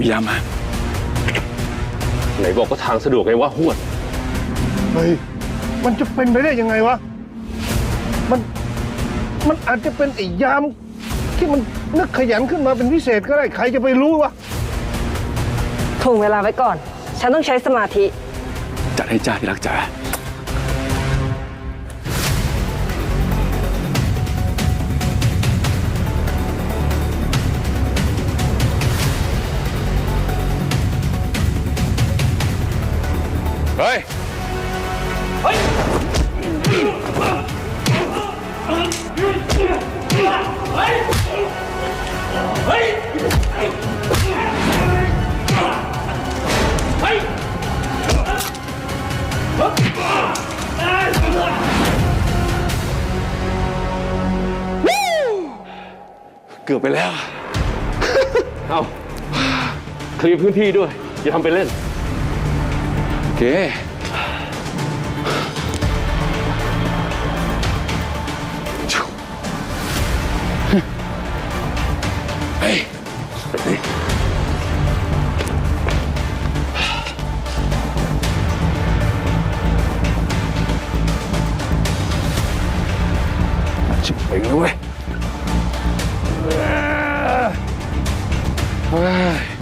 มียามา ไหนบอกก็ทางสะดวกไงว่าหวด เฮ้ย มันจะเป็นไปได้ยังไงวะ มัน มันอาจจะเป็นไอ้ยาม ที่มันนึกขยันขึ้นมาเป็นพิเศษก็ได้ ใครจะไปรู้วะ ถ่วงเวลาไว้ก่อน ฉันต้องใช้สมาธิ จัดให้จ้าที่รักจ๋า เฮ้ย เกือบไปแล้ว เอา เคลียร์พื้นที่ด้วย อย่าทำไปเล่น เค เฮ้ย ชิบเป่งเลยเว้ยเฮ้ย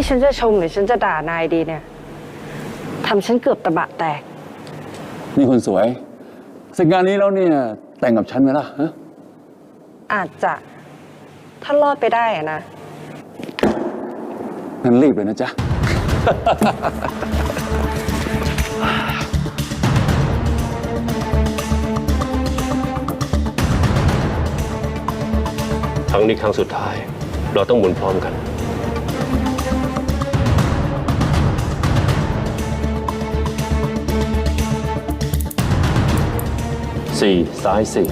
นี่ฉันจะชมหรือฉันจะด่านายดีเนี่ยทำฉันเกือบตะบะแตก นี่คนสวยเสร็จงานนี้แล้วเนี่ยแต่งกับฉันไหมล่ะฮะอาจจะถ้ารอดไปได้อะนะ งั้นรีบเลยนะจ๊ะ ครั้งนี้ครั้งสุดท้าย เราต้องหมุนพร้อมกัน สี่ซ้ายสี่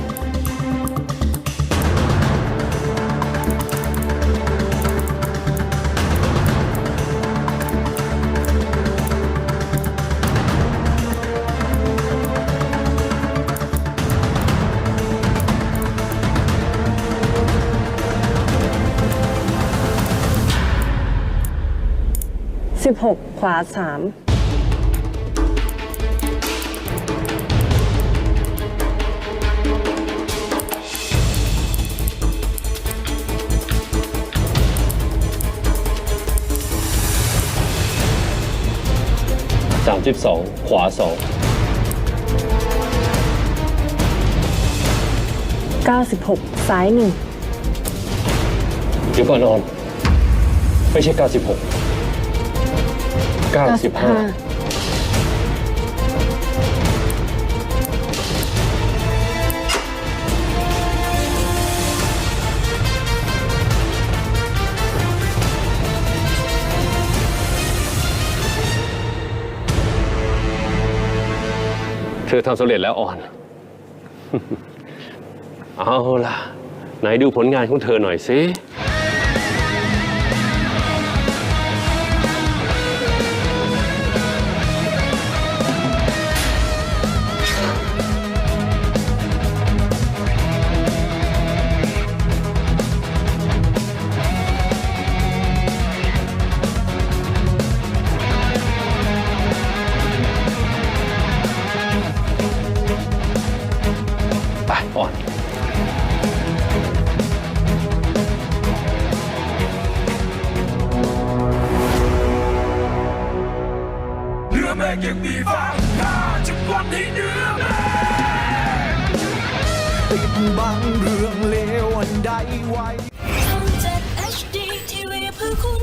16ขวาสาม 32 ขวา 96 ซ้ายหนึ่งเดี๋ยวก่อนออน ไม่ใช่ 96 95 เธอทำสำเร็จแล้วอ่อน เอาล่ะ ไหนดูผลงานของเธอหน่อยสิ ก่อนเนื้อแม่ยังมีฟ้าหน้าจะกวนให้เนื้อแม่ปิดบังเรื่องเลวอันใดไว้ HD TV เพื่อคุณ